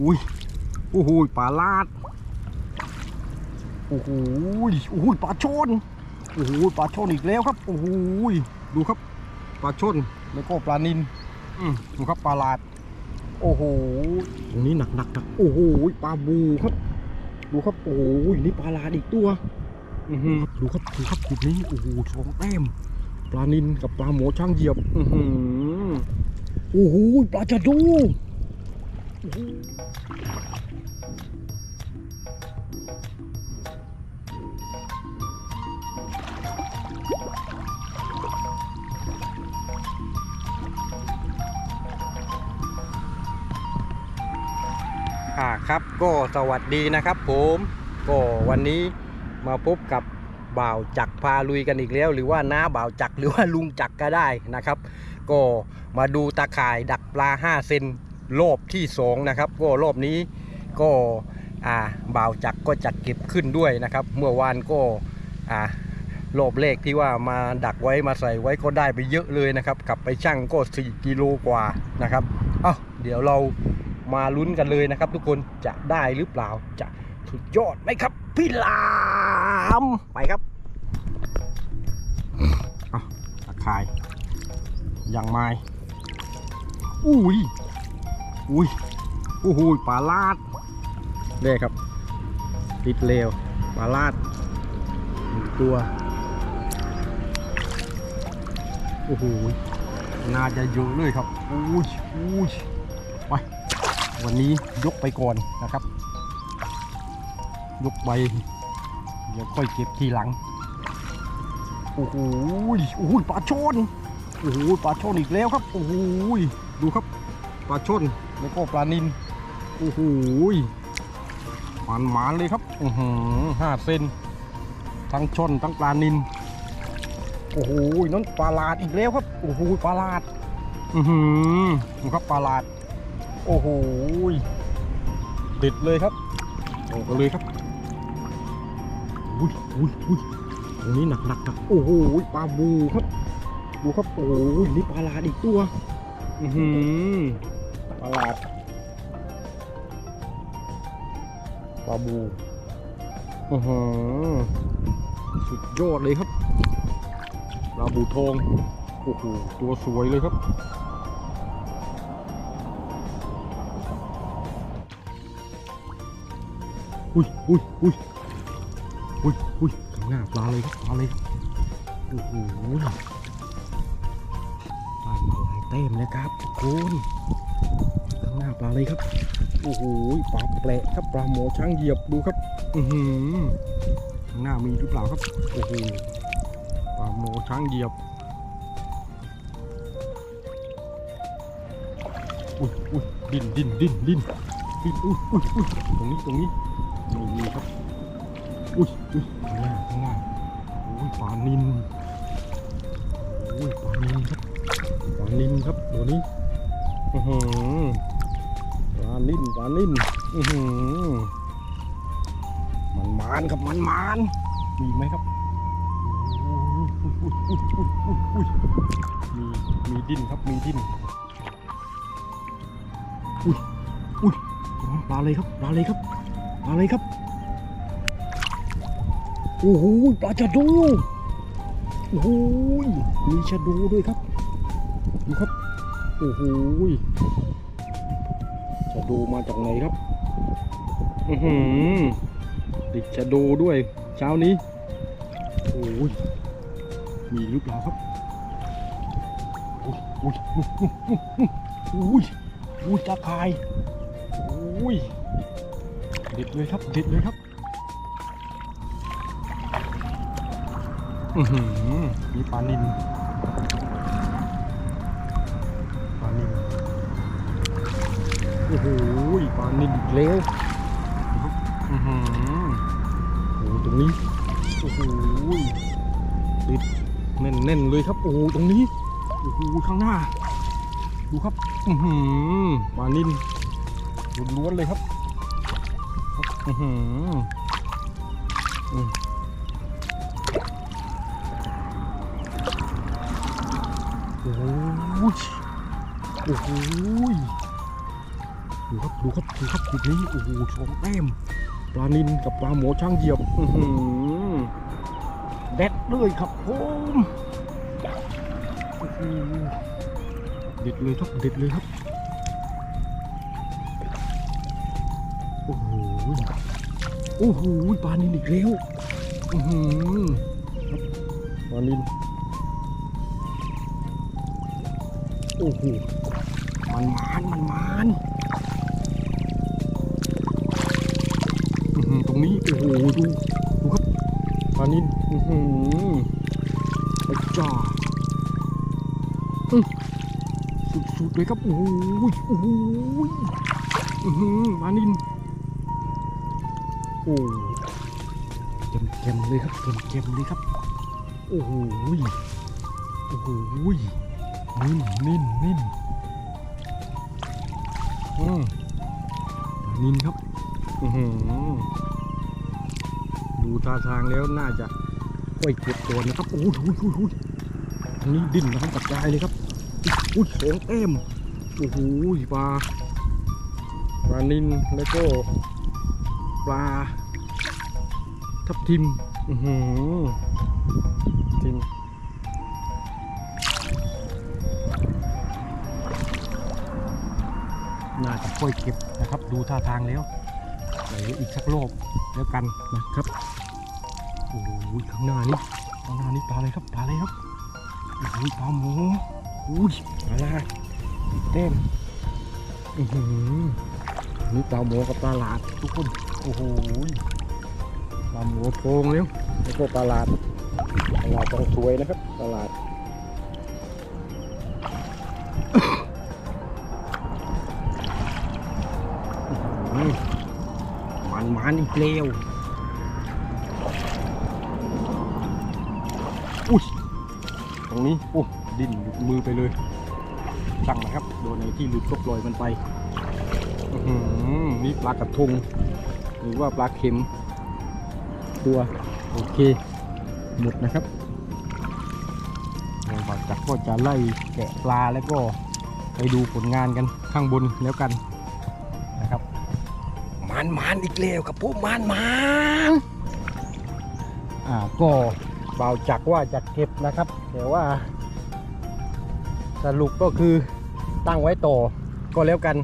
อุ้ยโอ้โหปลาลาดโอ้โหโอ้โหปลาชนโอ้โหปลาชนอีกแล้วครับโอ้โหดูครับปลาชนแล้วก็ปลานินอืมดูครับปลาลาด โอ้โหตรงนี้หนักหนักหนักโอ้โหปลาบูครับ ดูครับโอ้โหนี่ปลาลาดอีกตัวอือหือดูครับดูครับขุดนี้โอ้โหสองแต้มปลานินกับปลาหมอช่างเหยียบ อือหือโอ้โหปลาจะดู่าครับก็สวัสดีนะครับผมก็วันนี้มาพบกับบ่าวจักพาลุยกันอีกแล้ว หรือว่าน้าบ่าวจักหรือว่าลุงจักก็ได้นะครับ ก็มาดูตาข่ายดักปลา5เซน รอบที่2นะครับก็รอบนี้ก็อ่าบ่าวจักก็จัดเก็บขึ้นด้วยนะครับ เมื่อวานก็อ่ารอบเลขที่ว่ามาดักไว้มาใส่ไว้ก็ได้ไปเยอะเลยนะครับกลับไปช่างก็4กิโลกว่านะครับเอ้าเดี๋ยวเรามาลุ้นกันเลยนะครับ ทุกคนจะได้หรือเปล่าจะสุดยอดไหมครับ พี่ลามไปครับเอาตะข่ายยังไม้อุ้ย อุ้ยโอ้โหปลาลาดเด้ครับ ติดเลวปลาลาดหนึ่งตัวโอ้โหน่าจะเยอะเลยครับอุ้ยอุ้ยวันนี้ยกไปก่อนนะครับ ยกไปเดี๋ยวค่อยเก็บทีหลังโอ้โหโอ้โหปลาชนโอ้โหปลาชนอีกแล้วครับโอ้โหดูครับปลาชน แล้วก็ปลานินโอ้โหมันหมานเลยครับอือหือห้าเซนทั้งชนทั้งปลานินโอ้โหนั่นปลาลาดอีกแล้วครับโอ้โหปลาลาดอือหือดูครับปลาลาดโอ้โหติดเลยครับออกเลยครับอุ้ยอุ้ยอุ้ยตรงนี้หนักหนักหนักโอ้โหปลาบูครับ ดูครับโอ้โหนี่ปลาลาดอีกตัว อือหือ ปลาลาดปลาบูอือหือสุดยอดเลยครับปลาบูทองโอ้โหตัวสวยเลยครับอุ้ยอุ้ยอุ้ยอุ้ยอุ้ยข้างหน้าปลาเลยครับปลาเลยครับโอ้โหได้มาหลายเต็มนะครับทุกคน ปลาเลยครับ โอ้โห ปลาแปลกครับ ปลาหมอช้างเหยียบดูครับ อือหือข้างหน้ามีหรือเปล่าครับ โอ้โห ปลาหมอช้างเหยียบ อุ้ยอุ้ยดิ้นดิ้นดิ้นดิ้นดินอุ้ยอุ้ยอุ้ยตรงนี้ตรงนี้นี่นี่ครับ อุ้ยอุ้ยข้างหน้าข้างหน้าโอ้ยปลานินโอ้ยปลานินครับปลานินครับตัวนี้ อือหือ ปลานินปลานินมันมานครับมันมานมีไหมครับมีมีดิ้นครับมีดิ้นอุ้ยอุ้ยปลาเลยครับปลาเลยครับอะไรครับโอ้โหปลาชะดูโอ้โหมีชะดูด้วยครับดูครับโอ้โหะดูมาจากไหนครับ อือหือติดชะดูด้วย เช้านี้ โอ้ย มีหรือเปล่าครับโอ้ยโอ้ยโอ้ยโอ้ยตาคายโอ้ยเด็ดเลยครับ เด็ดเลยครับ อือหือมีปลานินปล โอ้โหปลานินอีกแล้วอือหือโอ้ตรงนี้โอ้โหติดแน่นๆเลยครับโอ้ตรงนี้โอ้โหข้างหน้า ดูครับอือหือปลานินล้วนๆเลยครับอือหืออืมโอ้โหโอ้โห ดูครับดูครับดูครับจุดนี้โอ้โหสองแต้มปลานินกับปลาหมอช่างเหยียบอื้อหือเด็ดเลยครับผมโอ้โหเด็ดเลยครับเด็ดเลยครับโอ้โหโอ้โหปลานินอีกแล้วปลานินโอ้โหมันมันมันมัน รงนี้ โอ้โห ดู ดูครับปลานินอือหือไอ้จ่าอื้อสุดๆเลยครับ โอ้โหโอ้โหอือหือปลานิน โอ้เต็มๆเลยครับเต็มๆเลยครับ โอ้โหโอ้โหนิ่มนิ่มนิ่มอืมปลานินครับ อื้อหือ ดูท่าทางแล้วน่าจะค่อยเก็บตัวนะครับโอ้โหโอ้โหโอ้ยอันนี้ดิ้นน้ำกระจายเลยครับอุ้ยสองเอ็มโอ้โหปลาปลานินแล้วก็ปลาทับทิมอือหือทิมน่าจะค่อยเก็บนะครับ ดูท่าทางแล้วไหนอีกสักรอบ แล้วกันนะครับโอ้โหข้างหน้านี้ข้างหน้านี้ปลาอะไรครับปลาอะไรครับโอ้โหปลาหมูอุ้ยปลาลาเต็มอือหือนี่ปลาหมูกับปลาหลาดทุกคนโอ้โหปลาหมูโพงแล้วแล้วก็ปลาหลาดปลาหลาดต้องสวยนะครับปลาหลาด มันอีกแล้วอุ้ยตรงนี้โอ้ดิ้นหลุดมือไปเลยช่างนะครับ โดนในที่หลุดก็ปล่อยมันไปอือหือนี่ปลากระทงหรือว่าปลาเข็ม ตัวโอเค หมดนะครับเราบจักก็จะไล่แกะปลาแล้วก็ไปดูผลงานกันข้างบนแล้วกัน มันมันอีกแล้วกับพวกมันมันอ่าก็เบาจักว่าจะเก็บนะครับ แต่ว่า สรุปก็คือตั้งไว้ต่อก็แล้วกัน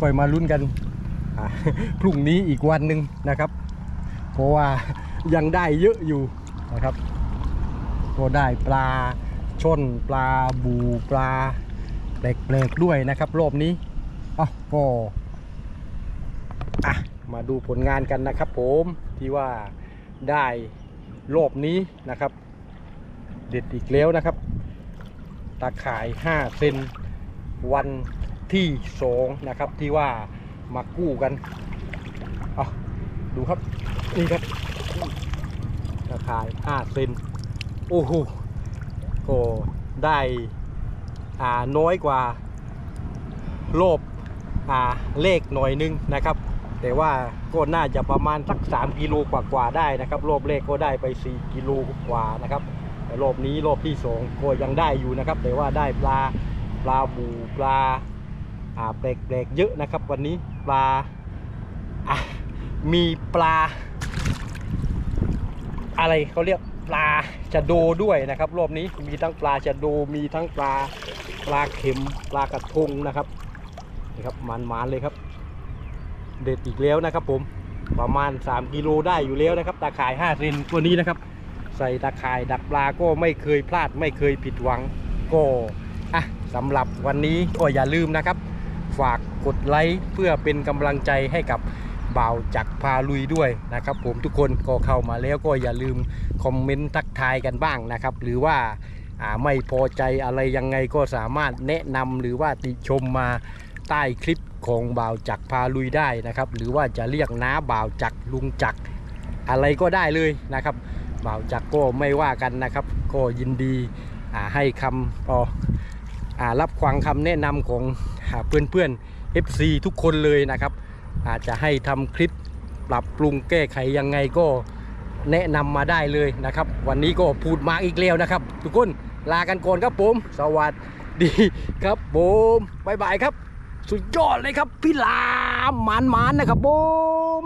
ค่อยมาลุ้นกันพรุ่งนี้อีกวันหนึ่งนะครับ เพราะว่ายังได้เยอะอยู่นะครับ ก็ได้ปลาช่อนปลาบูปลาแปลกๆด้วยนะครับ รอบนี้อะก็ อะมาดูผลงานกันนะครับผมที่ว่าได้รอบนี้นะครับ เด็ดอีกแล้วนะครับ ตาข่าย 5 เซนวันที่ 2 นะครับที่ว่ามากู้กันเอาดูครับนี่ครับตาข่าย 5 เซนโอ้โหก็ได้อ่าน้อยกว่ารอบอ่าเลขหน่อยนึงนะครับ แต่ว่าก็น่าจะประมาณสัก 3 กิโลกว่าๆได้นะครับรอบแรกก็ได้ไป 4 กิโลกว่านะครับแต่รอบนี้รอบที่2ก็ยังได้อยู่นะครับ แต่ว่าได้ปลาปลาบูปลาอ่าแปลกๆเยอะนะครับ วันนี้ปลาอะมีปลา อะไรเขาเรียกปลาชะโดด้วยนะครับ รอบนี้มีทั้งปลาชะโดมีทั้งปลาปลาเข็มปลากระทงนะครับนี่ครับมันๆเลยครับ เด็ดอีกแล้วนะครับ ผมประมาณ 3กิโลได้อยู่แล้วนะครับ ตาข่าย5เซนตัวนี้นะครับ ใส่ตาข่ายดักปลาก็ไม่เคยพลาดไม่เคยผิดหวังก็อะสำหรับวันนี้ก็อย่าลืมนะครับ ฝากกดไลค์เพื่อเป็นกำลังใจให้กับบ่าวจักรพาลุยด้วยนะครับ ผมทุกคนก็เข้ามาแล้วก็อย่าลืมคอมเมนต์ทักทายกันบ้างนะครับ หรือว่าอ่าไม่พอใจอะไรยังไงก็สามารถแนะนำหรือว่าติชมมาใต้คลิป ของบ่าวจักพาลุยได้นะครับ หรือว่าจะเรียกน้าบ่าวจักลุงจักอะไรก็ได้เลยนะครับ บ่าวจักก็ไม่ว่ากันนะครับ ก็ยินดีให้คำอ๋ออรับฟังคำแนะนำของอเพื่อน ๆ FC ทุกคนเลยนะครับ อาจจะให้ทำคลิปปรับปรุงแก้ไขยังไงก็แนะนำมาได้เลยนะครับ วันนี้ก็พูดมาอีกแล้วนะครับ ทุกคนลากันก่อนครับผม สวัสดีครับผมบ๊ายบายครับ สุดยอดเลยครับพี่ลามหมานๆนะครับผม